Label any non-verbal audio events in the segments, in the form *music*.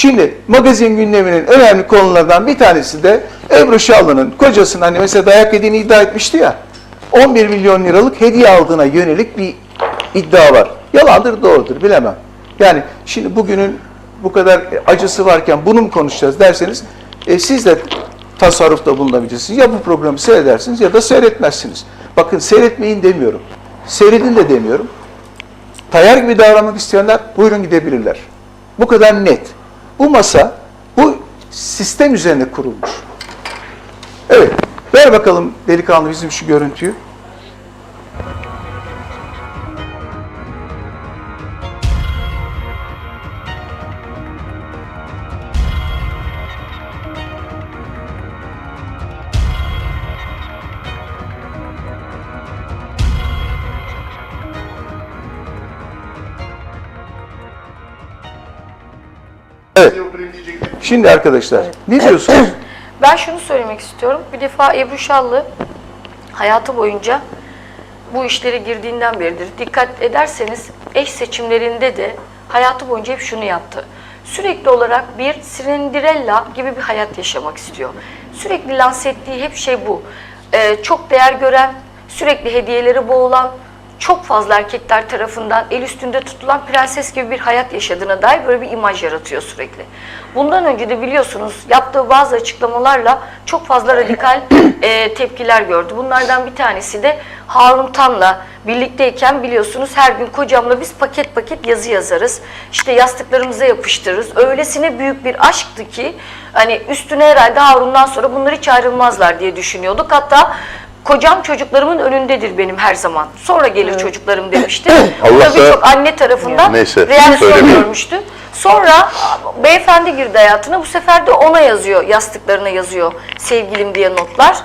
Şimdi magazin gündeminin önemli konulardan bir tanesi de Ebru Şallı'nın kocasının hani mesela dayak yediğini iddia etmişti ya. 11 milyon liralık hediye aldığına yönelik bir iddia var. Yalandır doğrudur bilemem. Yani şimdi bugünün bu kadar acısı varken bunu mu konuşacağız derseniz e, siz de tasarrufta bulunabilirsiniz. Ya bu programı seyredersiniz ya da seyretmezsiniz. Bakın seyretmeyin demiyorum. Seyredin de demiyorum. Tayar gibi davranmak isteyenler buyurun gidebilirler. Bu kadar net. Bu masa bu sistem üzerine kurulmuş. Evet. Ver bakalım delikanlı bizim şu görüntüyü. Şimdi arkadaşlar ne diyorsunuz? *clears throat* Ben şunu söylemek istiyorum. Bir defa Ebru Şallı hayatı boyunca bu işlere girdiğinden beridir. Dikkat ederseniz eş seçimlerinde de hayatı boyunca hep şunu yaptı. Sürekli olarak bir Cinderella gibi bir hayat yaşamak istiyor. Sürekli lanse ettiği hep şey bu. Ee, çok değer gören, sürekli hediyeleri boğulan, çok fazla erkekler tarafından el üstünde tutulan prenses gibi bir hayat yaşadığına dair böyle bir imaj yaratıyor sürekli. Bundan önce de biliyorsunuz yaptığı bazı açıklamalarla çok fazla radikal *coughs* e, tepkiler gördü. Bunlardan bir tanesi de Harun Tan'la birlikteyken biliyorsunuz her gün kocamla biz paket paket yazı yazarız. İşte yastıklarımıza yapıştırırız. Öylesine büyük bir aşktı ki hani üstüne herhalde Harun'dan sonra bunlar hiç ayrılmazlar diye düşünüyorduk. Hatta Kocam çocuklarımın önündedir benim her zaman. Sonra gelir çocuklarım demişti. Allah *clears throat* Tabii sana- çok anne tarafından Neyse, reaksiyon söylemeyeyim. görmüştü. Sonra beyefendi girdi hayatına. Bu sefer de ona yazıyor, yastıklarına yazıyor sevgilim diye notlar.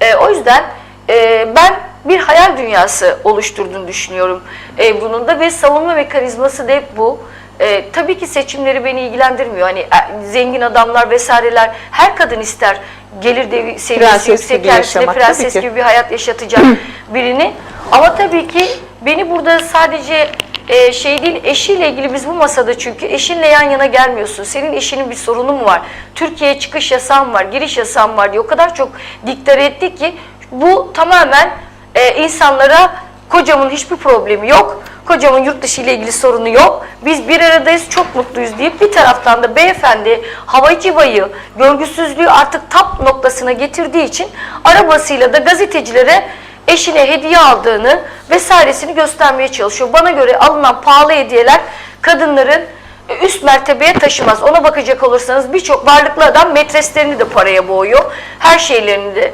Ee, o yüzden e, ben bir hayal dünyası oluşturduğunu düşünüyorum Ebru'nun da ve savunma mekanizması da hep bu. Ee, tabii ki seçimleri beni ilgilendirmiyor. Hani e, zengin adamlar vesaireler her kadın ister gelir devi seviyesi Prenses yüksek gibi kendisine yaşamak, prenses tabii ki. gibi bir hayat yaşatacak *clears throat* birini. Ama tabii ki beni burada sadece e, şey değil eşiyle ilgili biz bu masada çünkü eşinle yan yana gelmiyorsun. Senin eşinin bir sorunu mu var? Türkiye'ye çıkış yasağın var, giriş yasağın var diye o kadar çok diktare etti ki bu tamamen e, insanlara kocamın hiçbir problemi yok. Kocamın yurt dışı ile ilgili sorunu yok. Biz bir aradayız, çok mutluyuz deyip bir taraftan da beyefendi hava civayı, görgüsüzlüğü artık tap noktasına getirdiği için arabasıyla da gazetecilere eşine hediye aldığını vesairesini göstermeye çalışıyor. Bana göre alınan pahalı hediyeler kadınların e, üst mertebeye taşımaz. Ona bakacak olursanız birçok varlıklı adam metreslerini de paraya boğuyor. Her şeylerini de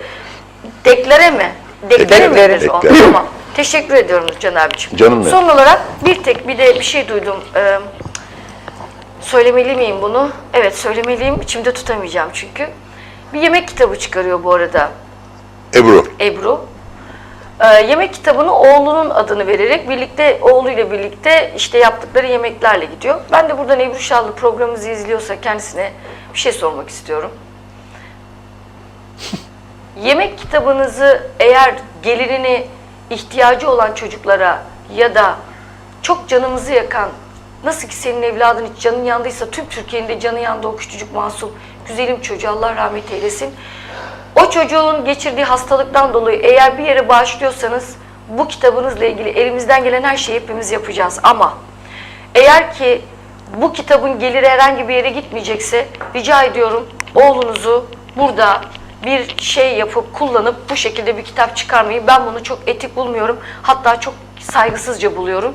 deklare mi? Deklare Deklare. o? Deklare. Tamam. Teşekkür ediyorum Can abiciğim. Canım benim. Son olarak bir tek bir de bir şey duydum. Ee, söylemeli miyim bunu? Evet söylemeliyim. İçimde tutamayacağım çünkü. Bir yemek kitabı çıkarıyor bu arada Ebru. Ebru. Ee, yemek kitabını oğlunun adını vererek birlikte oğluyla birlikte işte yaptıkları yemeklerle gidiyor. Ben de buradan Ebru Şallı programımızı izliyorsa kendisine bir şey sormak istiyorum. *laughs* Yemek kitabınızı eğer gelirini ihtiyacı olan çocuklara ya da çok canımızı yakan nasıl ki senin evladın hiç canın yandıysa tüm Türkiye'nin de canı yandı o küçücük masum güzelim çocuğu Allah rahmet eylesin. O çocuğun geçirdiği hastalıktan dolayı eğer bir yere bağışlıyorsanız bu kitabınızla ilgili elimizden gelen her şeyi hepimiz yapacağız ama eğer ki bu kitabın geliri herhangi bir yere gitmeyecekse rica ediyorum oğlunuzu burada bir şey yapıp kullanıp bu şekilde bir kitap çıkarmayı ben bunu çok etik bulmuyorum. Hatta çok saygısızca buluyorum.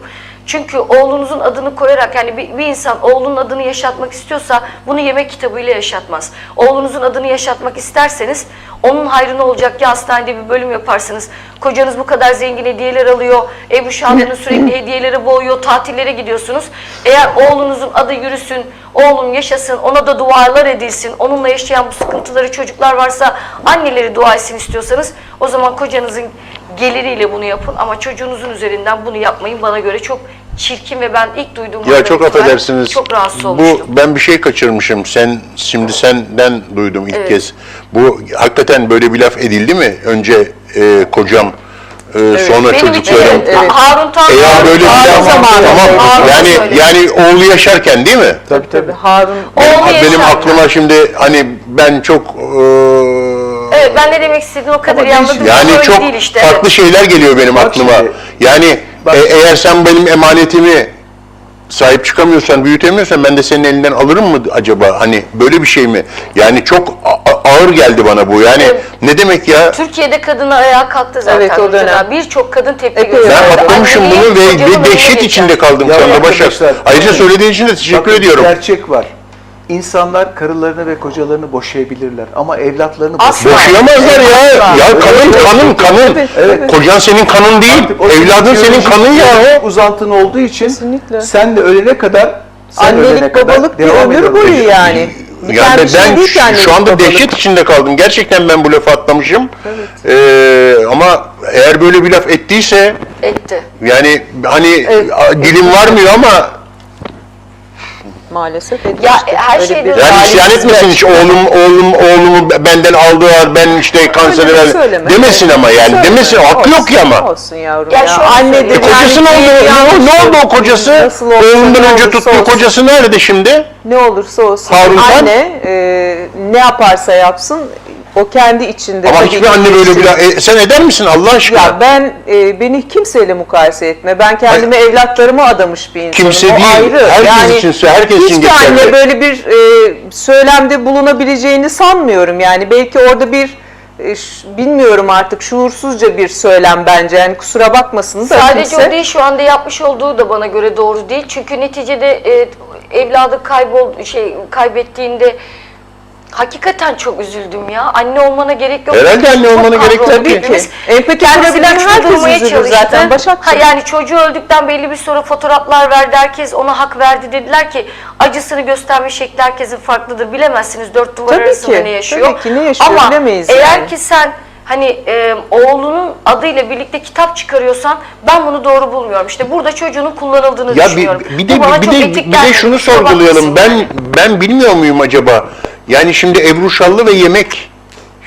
Çünkü oğlunuzun adını koyarak yani bir, bir insan oğlunun adını yaşatmak istiyorsa bunu yemek kitabıyla yaşatmaz. Oğlunuzun adını yaşatmak isterseniz onun hayrına olacak ya hastanede bir bölüm yaparsınız. Kocanız bu kadar zengin hediyeler alıyor. Ebru Şanlı'nın sürekli hediyeleri boğuyor. Tatillere gidiyorsunuz. Eğer oğlunuzun adı yürüsün, oğlum yaşasın, ona da dualar edilsin. Onunla yaşayan bu sıkıntıları çocuklar varsa anneleri dua etsin istiyorsanız o zaman kocanızın geliriyle bunu yapın ama çocuğunuzun üzerinden bunu yapmayın. Bana göre çok çirkin ve ben ilk duyduğum Ya çok affedersiniz. Çok rahatsız Bu olmuştum. ben bir şey kaçırmışım. Sen şimdi senden duydum ilk Evet. kez. Bu hakikaten böyle bir laf edildi mi? Önce e, kocam e, sonra Benim için çocuklarım. evet, Harun Tan Eğer böyle bir Harun laf zamanı tamam. Harun Yani söyledi. yani oğlu yaşarken değil mi? Tabii tabii. Harun Oğlu Benim yaşarken. aklıma şimdi hani ben çok e, Evet ben ne demek istediğimi o kadar iyi anladım. yani Öyle çok değil işte. farklı evet. şeyler geliyor benim Bak aklıma. şimdi- yani Bak- e, eğer sen benim emanetimi sahip çıkamıyorsan, büyütemiyorsan ben de senin elinden alırım mı acaba? Hani böyle bir şey mi? Yani çok ağır geldi bana bu. Yani Evet. ne demek ya? Türkiye'de kadına ayağa kalktı zaten. Evet, o dönem. Birçok kadın tepki Epey gösterdi. Ben atlamışım bunu ve, ve dehşet içinde kaldım Ya şu anda Başak. Ayrıca söylediğin için de teşekkür Bakın, ediyorum. Gerçek var. İnsanlar karılarını ve kocalarını boşayabilirler ama evlatlarını Asla. Boşayamazlar ya. Ya kanın kanın kanın. Evet. Kocan senin kanın değil. Artık o Evladın senin biyolojik kanın ya. Uzantın olduğu için Kesinlikle. sen de ölene kadar sen ölene annelik kadar babalık bir devam ömür ediyor. boyu yani. Bir Ya tane bir şey ben değil ki annelik şu anda babalık. dehşet içinde kaldım. Gerçekten ben bu lafı atlamışım. Ee, ama eğer böyle bir laf ettiyse Etti. yani hani Evet. a- dilim varmıyor ama Maalesef Ya, her Öyle şeyde bir yani talihsiz isyan etmesin hiç oğlum oğlum oğlumu benden aldılar ben işte kanseri Öyle verdim söyleme. demesin ama yani Söyleme. demesin hakkı yok ya ama. Olsun yavrum Ya ya. şöyle Annedir söyleyeyim. yani. Kocası ne oldu? Ne, yanlış ne oldu o kocası? Nasıl olsa Oğlundan ne önce olursa tuttuğu olsun. kocası nerede şimdi? Ne olursa olsun. Harun anne e, ne yaparsa yapsın o kendi içinde. Ama hiçbir anne böyle bir e, sen eder misin Allah aşkına? Ya ben e, beni kimseyle mukayese etme. Ben kendime evlatlarıma adamış bir insanım. Kimse o değil, Ayrı. herkes yani, için- herkes için hiçbir geçerli. anne böyle bir e, söylemde bulunabileceğini sanmıyorum. Yani belki orada bir e, bilmiyorum artık şuursuzca bir söylem bence. Yani kusura bakmasın da Sadece kimse. o değil şu anda yapmış olduğu da bana göre doğru değil. Çünkü neticede e, evladı kaybol şey kaybettiğinde hakikaten çok üzüldüm ya. Anne olmana gerek yok. Herhalde anne Çok olmana gerek yok kahroldu. ki. Hepimiz Empati kendisi kurabilen herkes üzülür çalıştı. zaten Başakçığım. Ha, yani çocuğu öldükten belli bir sonra fotoğraflar verdi. Herkes ona hak verdi. Dediler ki acısını gösterme şekli herkesin farklıdır. Bilemezsiniz dört duvar Tabii arasında ki, ne yaşıyor. tabii ki ne yaşıyor Ama bilemeyiz eğer yani. ki sen hani e, oğlunun adıyla birlikte kitap çıkarıyorsan ben bunu doğru bulmuyorum. İşte burada çocuğunun kullanıldığını Ya bir, düşünüyorum. bir Bu de bana bir çok de etik bir de şunu Kusura sorgulayalım. bakmasın Ben ben bilmiyor muyum acaba? Yani şimdi Ebru Şallı ve yemek.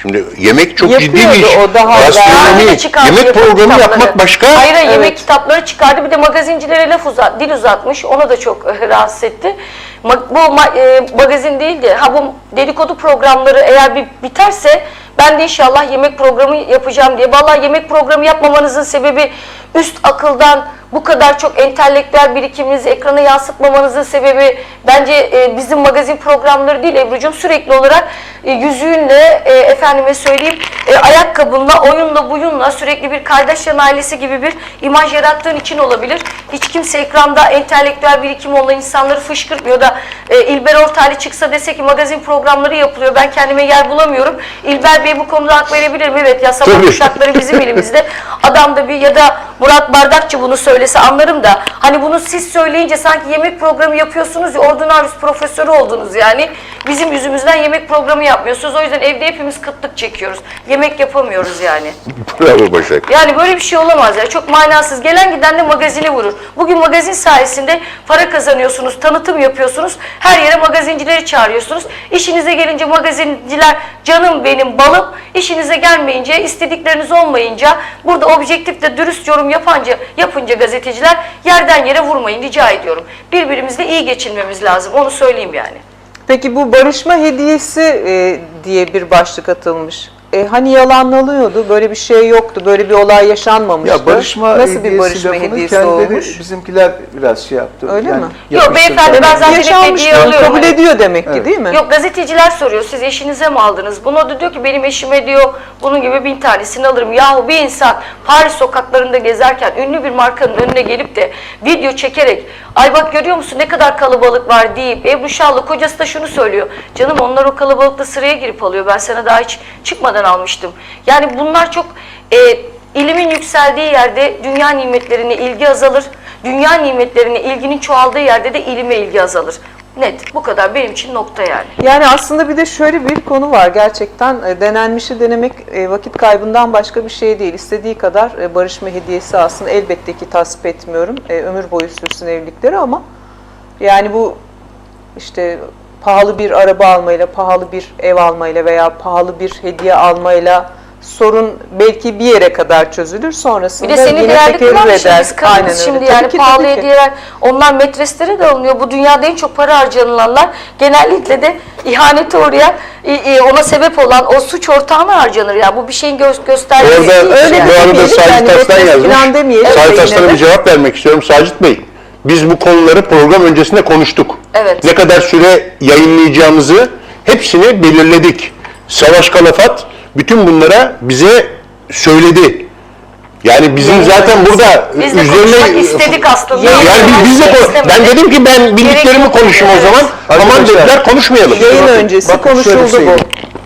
Şimdi yemek çok ciddi bir iş. O daha Gastronomi, çıkardı yemek programı kitapları. yapmak başka. Hayır hayır, yemek kitapları çıkardı. Bir de magazincilere laf uzat, dil uzatmış. Ona da çok eh, *laughs* rahatsız etti. Ma- bu ma- e, magazin değil de ha bu dedikodu programları eğer bir biterse ben de inşallah yemek programı yapacağım diye. Vallahi yemek programı yapmamanızın sebebi üst akıldan bu kadar çok entelektüel birikiminizi ekrana yansıtmamanızın sebebi bence e, bizim magazin programları değil Ebru'cum sürekli olarak e, yüzüğünle e, efendime söyleyeyim e, ayakkabınla, oyunla, buyunla sürekli bir Kardashian ailesi gibi bir imaj yarattığın için olabilir. Hiç kimse ekranda entelektüel birikimi olan insanları fışkırtmıyor da e, İlber Ortaylı çıksa dese ki magazin programları yapılıyor ben kendime yer bulamıyorum. İlber Bey bu konuda hak verebilirim. Evet yasama kuşakları bizim elimizde. Adam da bir ya da Murat Bardakçı bunu söylese anlarım da hani bunu siz söyleyince sanki yemek programı yapıyorsunuz ya ordinarius profesörü oldunuz yani. Bizim yüzümüzden yemek programı yapmıyorsunuz. O yüzden evde hepimiz kıtlık çekiyoruz. Yemek yapamıyoruz yani. *laughs* Bravo Başak. Yani böyle bir şey olamaz ya. Çok manasız. Gelen giden de magazini vurur. Bugün magazin sayesinde para kazanıyorsunuz, tanıtım yapıyorsunuz. Her yere magazincileri çağırıyorsunuz. İşinize gelince magazinciler canım benim balım. İşinize gelmeyince, istedikleriniz olmayınca, burada objektif de dürüst yorum yapanca, yapınca gazeteciler yerden yere vurmayın rica ediyorum. Birbirimizle iyi geçinmemiz lazım. Onu söyleyeyim yani. Peki bu barışma hediyesi e, diye bir başlık atılmış. E, hani yalanlanıyordu, böyle bir şey yoktu, böyle bir olay yaşanmamıştı. Ya barışma Nasıl hediyesi bir barışma lafını hediyesi kendileri, olmuş? bizimkiler biraz şey yaptı. Öyle mi? Yok, yapıştırdı. beyefendi, ben zaten hep Yaşanmış hediye alıyorum. Kabul Hani- ediyor demek ki Evet. değil mi? Yok gazeteciler soruyor siz eşinize mi aldınız? Buna da diyor ki benim eşime diyor bunun gibi bin tanesini alırım. Yahu bir insan Paris sokaklarında gezerken ünlü bir markanın önüne gelip de video çekerek ay bak görüyor musun ne kadar kalabalık var deyip Ebru Şallı kocası da şunu söylüyor. Canım onlar o kalabalıkta sıraya girip alıyor ben sana daha hiç çıkmadan almıştım. Yani bunlar çok e, ilimin yükseldiği yerde dünya nimetlerine ilgi azalır. Dünya nimetlerine ilginin çoğaldığı yerde de ilime ilgi azalır. Net bu kadar benim için nokta yani. Yani aslında bir de şöyle bir konu var gerçekten e, denenmişi denemek e, vakit kaybından başka bir şey değil. İstediği kadar e, barışma hediyesi alsın elbette ki tasvip etmiyorum ömür boyu sürsün evlilikleri ama yani bu işte pahalı bir araba almayla, pahalı bir ev almayla veya pahalı bir hediye almayla sorun belki bir yere kadar çözülür sonrasında Bir de seni yine tekerrür eder. Aynen öyle. şimdi yani ki, pahalı hediyeler. Onlar metreslere de alınıyor. Bu dünyada en çok para harcanılanlar genellikle de ihanete uğrayan, ona sebep olan o suç ortağına harcanır. Yani bu bir şeyin gö- göstergesi Orada değil. Öyle yani. bu arada Sacit Aslan yazmış. Sacit Aslan'a bir cevap vermek istiyorum. Sacit Bey, biz bu konuları program öncesinde konuştuk. Evet. Ne kadar süre yayınlayacağımızı hepsini belirledik. Savaş Kalafat bütün bunlara bize söyledi. Yani bizim Yayın zaten burada Biz de konuşmak istedik aslında. yani biz, biz de ben dedim ki ben bildiklerimi yok. konuşayım o Evet. zaman. Aman Arkadaşlar, dediler konuşmayalım. Yayın öncesi bakın konuşuldu söyleyeyim.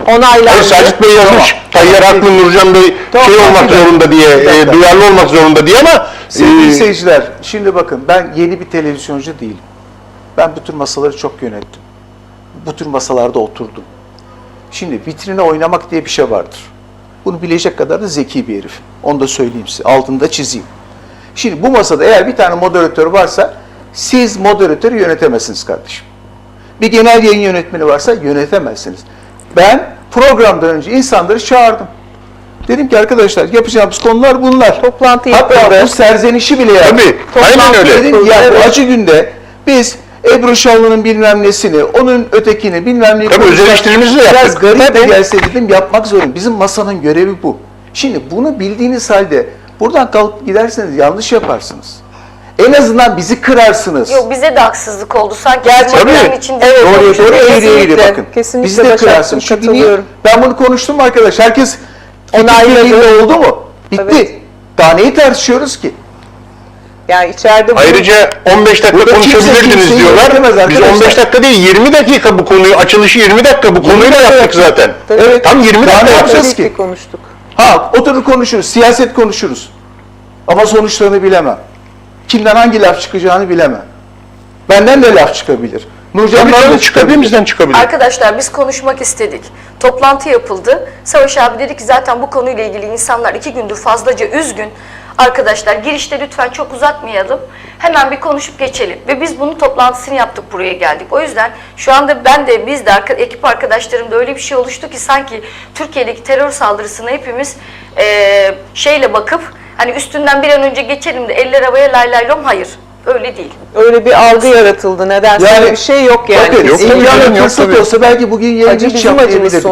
bu. Onaylandı. Hayır Sacit Bey yazmış. Tayyar haklı Nurcan Bey Tamam, şey olmak dakika. zorunda diye, e, dakika. duyarlı olmak zorunda diye ama Sevgili e, seyirciler, şimdi bakın ben yeni bir televizyoncu değilim. Ben bu tür masaları çok yönettim. Bu tür masalarda oturdum. Şimdi vitrine oynamak diye bir şey vardır. Bunu bilecek kadar da zeki bir herif. Onu da söyleyeyim size. Altında çizeyim. Şimdi bu masada eğer bir tane moderatör varsa siz moderatörü yönetemezsiniz kardeşim. Bir genel yayın yönetmeni varsa yönetemezsiniz. Ben programdan önce insanları çağırdım. Dedim ki arkadaşlar yapacağımız konular bunlar. Toplantı Hatta yapıldı. bu serzenişi bile yaptım. Tabii, aynen öyle. Dedim ya bu acı günde biz Ebru Şallı'nın bilmem nesini, onun ötekini bilmem neyi Tabii, konuşsak, öz eleştirimizi de Biraz yaptık. garip de Tabii. gelse dedim yapmak zorunda. Bizim masanın görevi bu. Şimdi bunu bildiğiniz halde buradan kalkıp giderseniz yanlış yaparsınız. En azından bizi kırarsınız. Yok bize de haksızlık oldu. Sanki Gerçekten. biz makinenin Tabii. içinde Evet, konuşuyoruz. doğru eğri eğri bakın. kesinlikle Bizi de Başak'cığım, kırarsın. Çünkü niye? Ben bunu konuştum arkadaş. Herkes birliğinde oldu mu? Bitti. Evet. Daha neyi tartışıyoruz ki? Yani içeride bunu- ayrıca 15 dakika Burada kimse konuşabilirdiniz kimseyi diyorlar. yönetemez Biz arkadaşlar. 15 dakika değil 20 dakika bu konuyu açılışı 20 dakika bu konuyla dakika yaptık zaten. Tabii. Evet. Tam 20 Daha dakika ne yapacağız ki? konuştuk. Ha oturur konuşuruz, siyaset konuşuruz. Ama sonuçlarını bilemem. Kimden hangi laf çıkacağını bilemem. Benden de laf çıkabilir. Tabii Nurcan'dan da çıkabilir. çıkabilirimizden çıkabilir. Arkadaşlar biz konuşmak istedik. Toplantı yapıldı. Savaş abi dedi ki zaten bu konuyla ilgili insanlar iki gündür fazlaca üzgün. Arkadaşlar girişte lütfen çok uzatmayalım. Hemen bir konuşup geçelim. Ve biz bunun toplantısını yaptık buraya geldik. O yüzden şu anda ben de biz de ekip arkadaşlarımda öyle bir şey oluştu ki sanki Türkiye'deki terör saldırısına hepimiz eee, şeyle bakıp hani üstünden bir an önce geçelim de eller havaya lay lay lom hayır. Öyle değil. Öyle bir algı yaratıldı. Nedense Yani- bir şey yok yani. Bakın Yok, yok, imkanı yok fırsat tabii. olsa belki bugün yayıncı Acı hiç bizim acımız